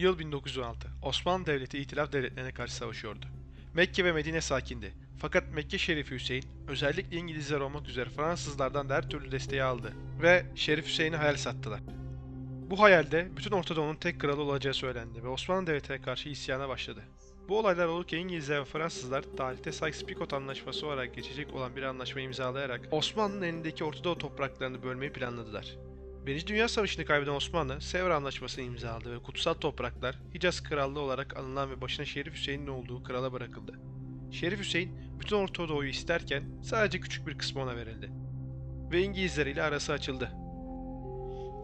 Yıl 1916. Osmanlı Devleti İtilaf Devletlerine karşı savaşıyordu. Mekke ve Medine sakindi. Fakat Mekke Şerifi Hüseyin özellikle İngilizler olmak üzere Fransızlardan da her türlü desteği aldı ve Şerif Hüseyin'i hayal sattılar. Bu hayalde bütün Orta Doğu'nun tek kralı olacağı söylendi ve Osmanlı Devleti'ne karşı isyana başladı. Bu olaylar olurken İngilizler ve Fransızlar tarihte Sykes-Picot Anlaşması olarak geçecek olan bir anlaşma imzalayarak Osmanlı'nın elindeki Orta Doğu topraklarını bölmeyi planladılar. Birinci Dünya Savaşı'nı kaybeden Osmanlı, Sevr Anlaşması'nı imzaladı ve kutsal topraklar Hicaz Krallığı olarak anılan ve başına Şerif Hüseyin'in olduğu krala bırakıldı. Şerif Hüseyin bütün Orta Doğu'yu isterken sadece küçük bir kısmı ona verildi. Ve İngilizler ile arası açıldı.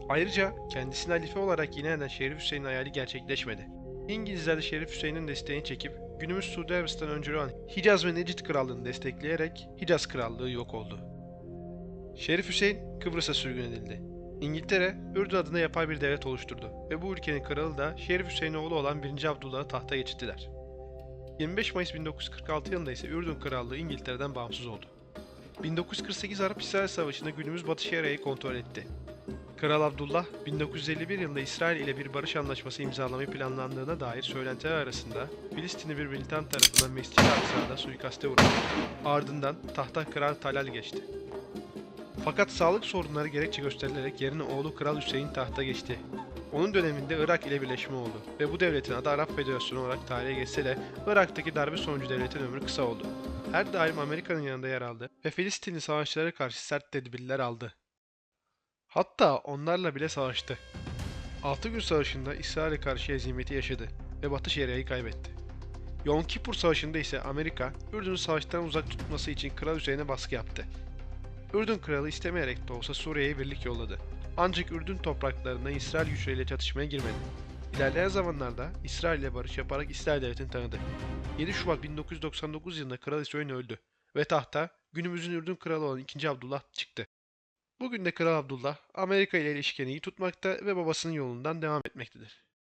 Ayrıca kendisini halife olarak ilan eden Şerif Hüseyin'in hayali gerçekleşmedi. İngilizler de Şerif Hüseyin'in desteğini çekip günümüz Suudi Arabistan öncülü olan Hicaz ve Necid Krallığı'nı destekleyerek Hicaz Krallığı yok oldu. Şerif Hüseyin Kıbrıs'a sürgün edildi. İngiltere, Ürdün adına yapay bir devlet oluşturdu ve bu ülkenin kralı da Şerif Hüseyin olan 1. Abdullah'ı tahta geçirdiler. 25 Mayıs 1946 yılında ise Ürdün Krallığı İngiltere'den bağımsız oldu. 1948 Arap-İsrail Savaşı'nda günümüz Batı Şeria'yı kontrol etti. Kral Abdullah, 1951 yılında İsrail ile bir barış anlaşması imzalamayı planlandığına dair söylentiler arasında Filistinli bir militan tarafından Mescid-i Aksa'da suikaste uğradı. Ardından tahta Kral Talal geçti. Fakat sağlık sorunları gerekçe gösterilerek yerine oğlu Kral Hüseyin tahta geçti. Onun döneminde Irak ile birleşme oldu ve bu devletin adı Arap Federasyonu olarak tarihe geçse de Irak'taki darbe sonucu devletin ömrü kısa oldu. Her daim Amerika'nın yanında yer aldı ve Filistinli savaşçılara karşı sert tedbirler aldı. Hatta onlarla bile savaştı. 6 gün savaşında İsrail'e karşı ezimeti yaşadı ve Batı Şeria'yı kaybetti. Yom Kippur Savaşı'nda ise Amerika, Ürdün'ü savaştan uzak tutması için Kral Hüseyin'e baskı yaptı. Ürdün kralı istemeyerek de olsa Suriye'ye birlik yolladı. Ancak Ürdün topraklarında İsrail güçleriyle çatışmaya girmedi. İlerleyen zamanlarda İsrail ile barış yaparak İsrail devletini tanıdı. 7 Şubat 1999 yılında Kral Hüseyin öldü ve tahta günümüzün Ürdün kralı olan 2. Abdullah çıktı. Bugün de Kral Abdullah Amerika ile ilişkini iyi tutmakta ve babasının yolundan devam etmektedir.